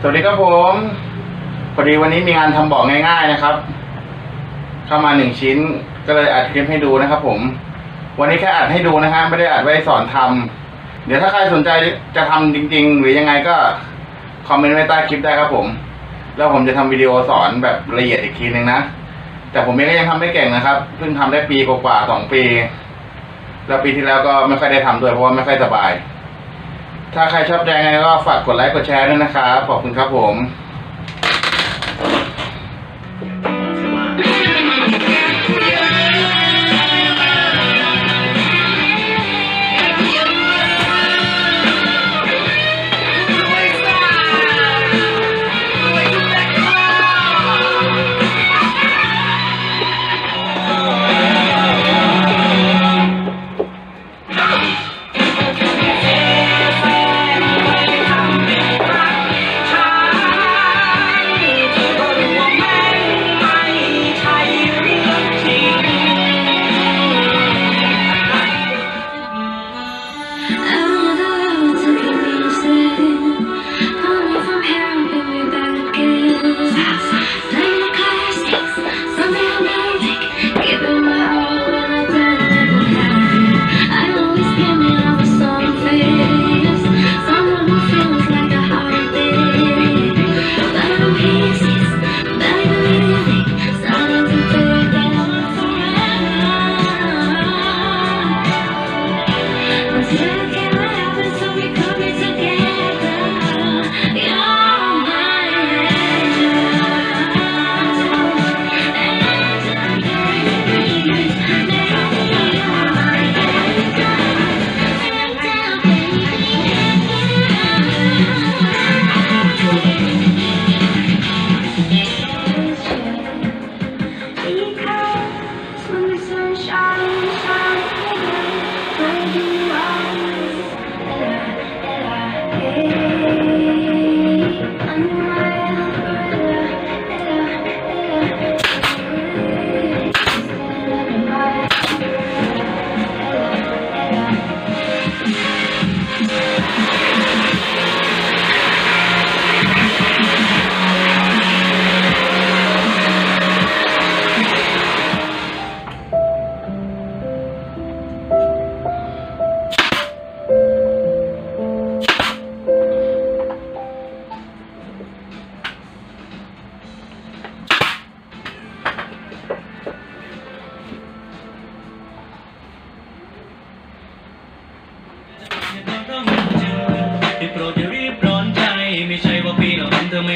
สวัสดีครับผมพอดีวันนี้มีงานทำเบอกง่าย ๆนะครับ เข้ามาหนึ่งชิ้นก็เลยอัดคลิปให้ดูนะครับ ผม วันนี้แค่อัดให้ดูนะฮะไม่ได้อัดไว้สอนทำเดี๋ยวถ้าใครสนใจจะทำจริง ๆ หรือยังไงก็คอมเมนต์ไว้ใต้คลิปได้ครับ ผม แล้วผมจะทำวิดีโอสอนแบบละเอียดอีกทีนึงนะแต่ผมเองก็ยังทำไม่เก่งนะครับเพิ่งทำได้ปีกว่าๆสองปี แล้วปีที่แล้วก็ไม่ค่อยได้ทำด้วยเพราะว่าไม่ค่อยสบาย ถ้าใครชอบแดงไงก็ฝากกดไลค์กดแชร์ด้วยนะครับ ขอบคุณครับผม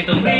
เราทำเธอไม่ต้องรี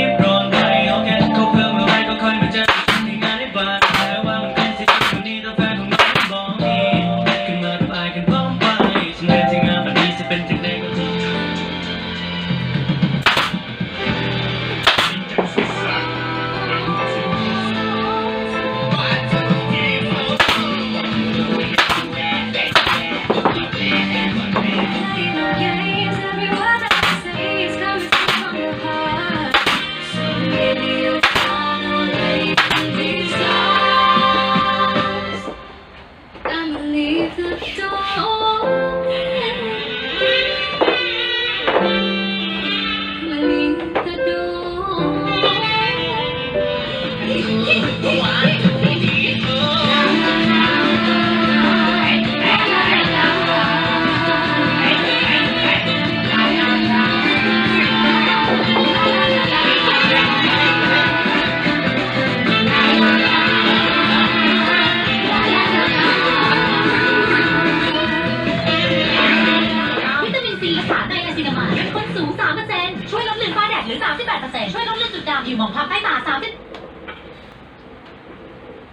บร้อน ช่วยลดเลือนฝ้าแดดหรือ 38%ช่วยลดเลือนจุดด่างผิวหมองคล้ำใต้ตา 30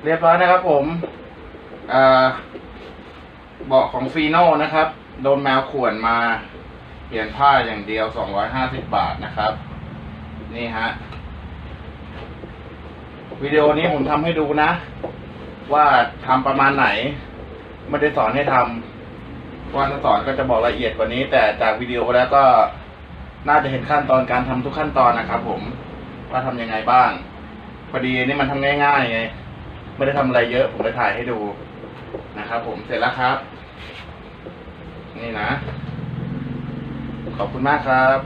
เรียบร้อยนะครับผมเบาะของฟีโน่นะครับ โดนแมวข่วนมา เปลี่ยนผ้าอย่างเดียว 250 บาทนะครับ นี่ฮะ วิดีโอนี้ผมทำให้ดูนะ ว่าทำประมาณไหน ไม่ได้สอนให้ทำว่าถ้าสอนก็จะบอกละเอียดกว่านี้ แต่จากวิดีโอแล้วก็น่าจะเห็นขั้นตอนการทำทุกขั้นตอนนะครับผม ว่าทำยังไงบ้าง พอดีนี่มันทำง่ายๆไง ไม่ได้ทำอะไรเยอะ ผมไปถ่ายให้ดูนะครับผมเสร็จแล้วครับ นี่นะ ขอบคุณมากครับ